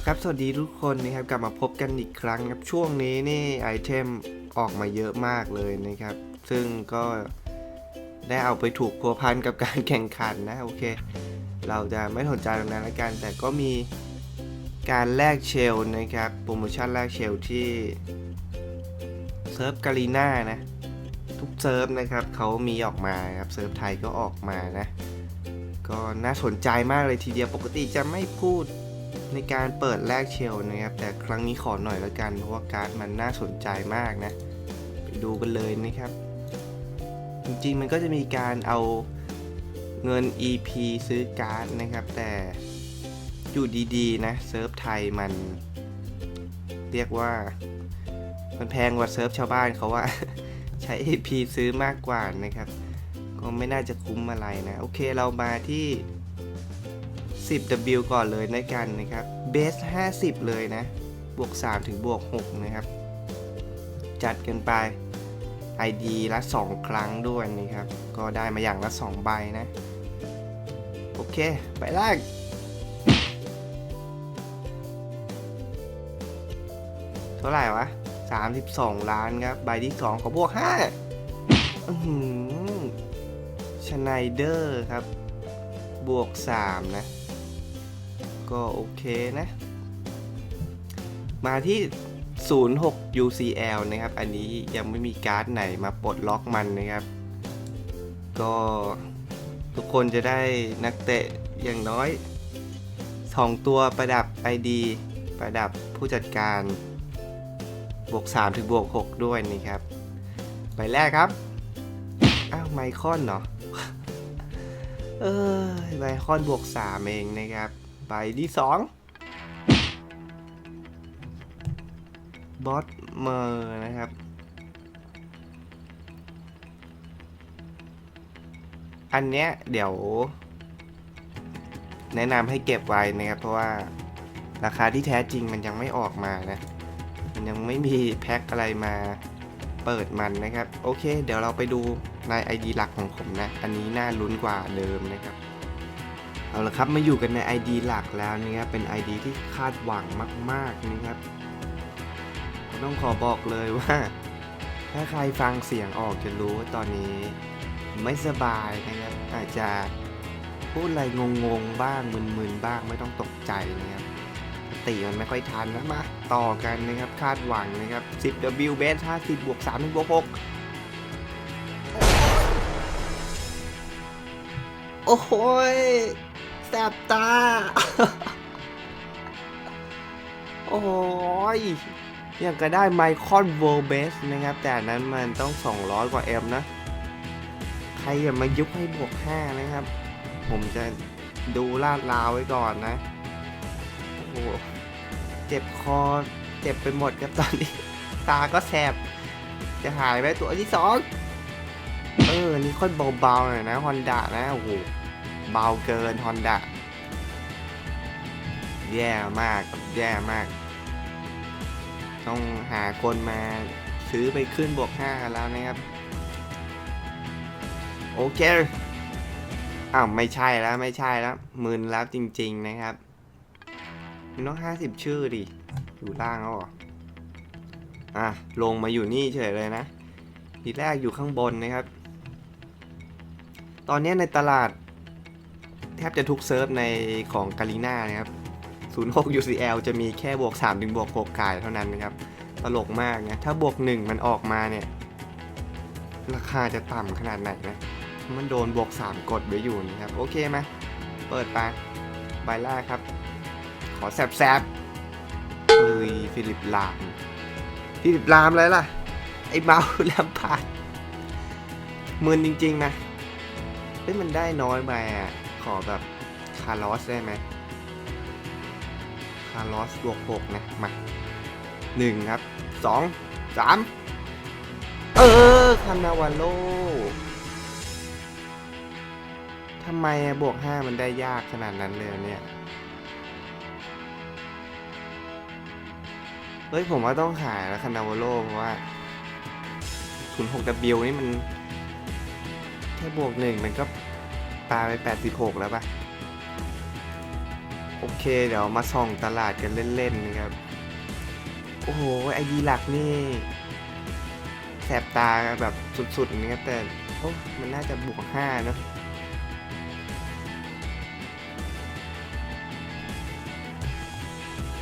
ละครับ สวัสดีทุกคนนะครับกลับมาพบกันอีกครั้งครับช่วงนี้นี่ไอเทมออกมาเยอะมากเลยนะครับ ซึ่งก็ได้เอาไปถูกพัวพันกับการแข่งขันนะโอเค เราจะไม่สนใจตรงนั้นละกันแต่ก็มีการแลกเชลนะครับโปรโมชั่นแลกเชลที่เซิร์ฟกาลีน่านะทุกเซิร์ฟนะครับเขามีออกมาครับเซิร์ฟไทยก็ออกมานะก็น่าสนใจมากเลยทีเดียวปกติจะไม่พูด ในการเปิดแลกเชลนะครับ แต่ครั้งนี้ขอหน่อยล้วกัน เพราะว่าการ์ดมันน่าสนใจมากนะ ไปดูกันเลยนะครับ จริงๆมันก็จะมีการเอาเงิน EP ซื้อการ์ดนะครับ แต่อยู่ดีๆนะเซิร์ฟไทยมัน เรียกว่า มันแพงกว่าเซิร์ฟชาวบ้านเขาว่าใช้ EP ซื้อมากกว่านะครับ ก็ไม่น่าจะคุ้มอะไรนะ โอเคเรามาที่ 10W ก่อนเลยในกันนะครับเบส50 เลยนะ บวก 3 ถึงบวก 6 นะครับ จัดกันไป ID ละ 2 ครั้งด้วยนะครับ ก็ได้มาอย่างละ 2 ใบนะ โอเค ไปแรกเท่าไหร่วะ 32 ล้านครับ ใบที่ 2 ขอบวก5อื้อหือชไนเดอร์ครับ บวก 3 นะ ก็โอเคนะ มาที่ 06 UCL นะครับ อันนี้ยังไม่มีการ์ดไหนมาปลดล็อกมันนะครับ ก็ทุกคนจะได้นักเตะอย่างน้อย 2 ตัวประดับ ID ประดับผู้จัดการบวก3ถึงบวก6ด้วยนะครับใบแรกครับอ้าวไมคอนเนาะเออไมคอนบวก3เองนะครับ ใบที่2บอสเมอร์นะครับ อันเนี้ยเดี๋ยว แนะนำให้เก็บไว้นะครับ เพราะว่าราคาที่แท้จริงมันยังไม่ออกมานะ มันยังไม่มีแพ็คอะไรมาเปิดมันนะครับ โอเค เดี๋ยวเราไปดูใน ID หลักของผมนะ อันนี้น่าลุ้นกว่าเดิมนะครับ เอาละครับมาอยู่กันใน ID หลักแล้วนะครับเป็น ID ที่คาดหวังมาก ๆนะครับ ต้องขอบอกเลยว่า ถ้าใครฟังเสียงออกจะรู้ว่าตอนนี้ไม่สบายนะครับ อาจจะพูดอะไรงงๆบ้างมึนๆบ้างไม่ต้องตกใจนะครับสติมันไม่ค่อยทันนะมาต่อกันนะครับคาดหวังนะครับ 10W b a s 50บวก3บวก6โอ้โหย แสบตา โอ้ยยังก็ได้ไมคอนเว r ร์เบสนะครับ แต่นั้นมันต้อง 200 กว่า M นะ ใครอย่ามายุบให้บวก 5 นะครับ ผมจะดูลาดลาวไว้ก่อนนะ โอ้โห เจ็บคอ เจ็บไปหมดครับตอนนี้ ตาก็แสบ จะหายไปตัวที่สอง เออ นี่ค่อยเบาๆหน่อยนะฮอนด a นะ โอ้โห เบาเกินฮอนด a แย่มากแย่มาก ต้องหาคนมาซื้อไปขึ้นบวก5กันแล้วนะครับ โอเคอ้าวไม่ใช่แล้วไม่ใช่แล้วมึนแล้วจริง ๆนะครับมันต้องห้าสิบชื่อดิ อยู่ล่างแล้วเหรออะ ลงมาอยู่นี่เฉยเลยนะ ทีแรกอยู่ข้างบนนะครับ ตอนนี้ในตลาด แทบจะทุกเซิร์ฟในของกาลีน่านะครับ06 UCL จะมีแค่บวก3ถึงบวก6ขายเท่านั้นนะครับ ตลกมากนะ ถ้าบวก 1 มันออกมาเนี่ย ราคาจะต่ำขนาดไหนนะ มันโดนบวก 3 กดไว้อยู่นะครับ โอเคไหมเปิดไปใบแรกครับ ขอแซบแซบเฮ้ยฟิลิปลามฟิลิปลามอะไรล่ะ ไอ้เมาแลมพาร์ดมืนจริงๆนะเฮ้ยมันได้น้อยไปอะ อแบบคาร์ลอสได้ไหมคาร์ลอสบวกหกนะ มาหนึ่งครับสองสามเออคานาวาโลทำไมบวกห้ามันได้ยากขนาดนั้นเลยเนี่ยเฮ้ยผมว่าต้องหายแล้วคานาวาโลเพราะว่า 06W นี่มัน แค่บวกหนึ่งมันก็ ปาไป 86 แล้วปะโอเค เดี๋ยวมาส่องตลาดกันเล่นๆนะครับ โอ้โห ไอดีหลักนี่ แสบตาแบบสุดๆนะครับแต่โอ้มันน่าจะบวกห้าเนอะ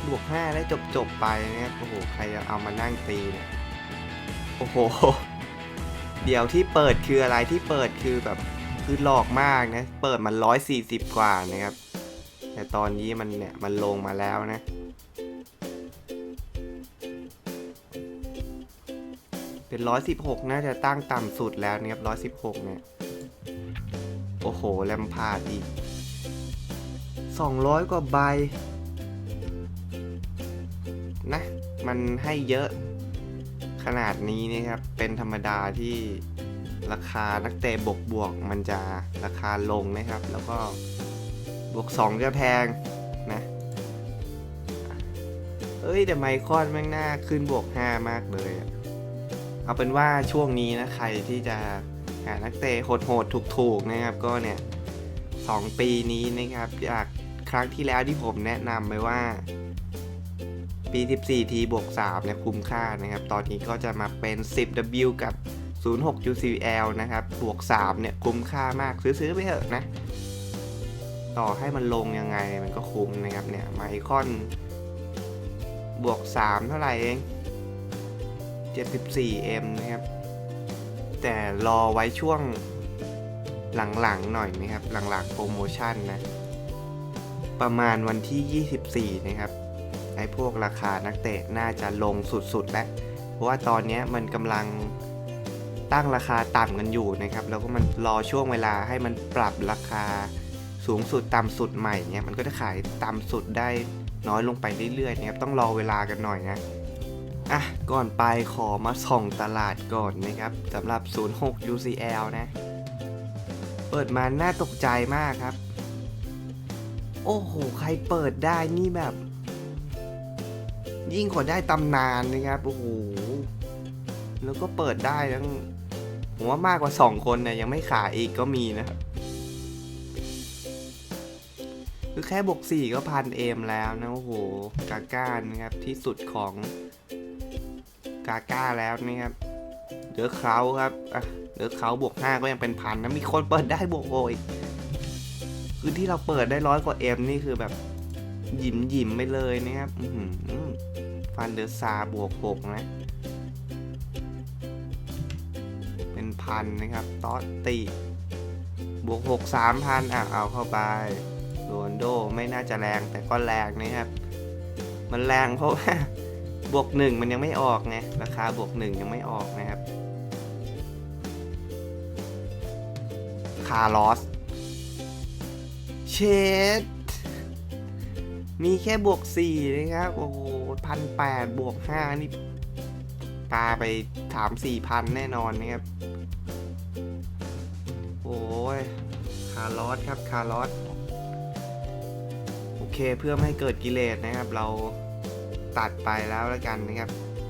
บวกห้าได้จบๆไปนะครับโอ้โห ใครจะเอามานั่งตีเนี่ยโอ้โห เดี๋ยวที่เปิดคืออะไรที่เปิดคือแบบ คือหลอกมากนะ เปิดมันร้อยสี่สิบกว่านะครับ แต่ตอนนี้มันเนี่ยมันลงมาแล้วนะ เป็นร้อยสิบหกน่าจะตั้งต่ำสุดแล้วนะครับร้อยสิบหกเนี่ย โอ้โห แลมพาดอีกสองร้อยกว่าใบ นะ มันให้เยอะขนาดนี้นะครับ เป็นธรรมดาที่ ราคานักเตะบวกบวกมันจะราคาลงนะครับ แล้วก็บวกสองจะแพงนะเอ้ยแต่ไมคอนแม่งหน่าขึ้นบวกห้ามากเลย เอาเป็นว่าช่วงนี้นะใครที่จะหานักเตะโหดๆถูกๆนะครับ ก็เนี่ยสองปีนี้นะครับจากครั้งที่แล้วที่ผมแนะนำไปว่าปี 14 ทีบวก 3 เนี่ยคุ้มค่านะครับ ตอนนี้ก็จะมาเป็น 10W กับ 06 UCL นะครับ บวก 3 เนี่ย คุ้มค่ามาก ซื้อๆไปเถอะนะ ต่อให้มันลงยังไงมันก็คุ้มนะครับเนี่ย ไมคอน บวก 3 เท่าไหร่เอง 74M นะครับ แต่รอไว้ช่วงหลังๆหน่อยนะครับ หลังๆโปรโมชั่นนะ ประมาณวันที่ 24 นะครับ ไอ้พวกราคานักเตะน่าจะลงสุดๆแล้ว เพราะว่าตอนนี้มันกำลัง ตั้งราคาต่ำกันอยู่นะครับ แล้วก็มันรอช่วงเวลาให้มันปรับราคาสูงสุดต่ำสุดใหม่เนี่ยมันก็จะขายต่ำสุดได้น้อยลงไปเรื่อยๆนะครับต้องรอเวลากันหน่อยนะอะก่อนไปขอมาส่องตลาดก่อนนะครับสำหรับ 06 UCL นะ เปิดมาน่าตกใจมากครับ โอ้โห ใครเปิดได้นี่แบบ ยิ่งกว่าได้ตำนานนะครับ โอ้โห แล้วก็เปิดได้ทั้ง ผมว่ามากกว่า 2 คนเนี่ยยังไม่ขายอีกก็มีนะครับคือแค่บวก4ก็พันเอมแล้วนะ โอ้โห กาก้านะครับ ที่สุดของกาก้าแล้วนี่ครับเดือเขาครับอะเดือเขาบวกห้าก็ยังเป็นพันนะมีคนเปิดได้บวกโอยคือที่เราเปิดได้ร้อยกว่าเอมนี่คือแบบหยิมหยิมไปเลยนะครับฟันเดอร์ซาบวกหกนะ พันนะครับตอตติบวกหกสามพันอะเอาเข้าไปโรนโดไม่น่าจะแรงแต่ก็แรงนะครับ มันแรงเพราะว่าบวกหนึ่งมันยังไม่ออกไงราคาบวกหนึ่งยังไม่ออกนะครับคาร์ลอสเชดมีแค่บวกสี่นะครับ โอ้โหพันแปดบวกห้านี่ปาไปถามสี่พันแน่นอนนะครับ โอ้ยคาร์ลอสครับคาร์ลอสโอเคเพื่อไม่ให้เกิดกิเลสนะครับ เราตัดไปแล้วแล้วกันนะครับ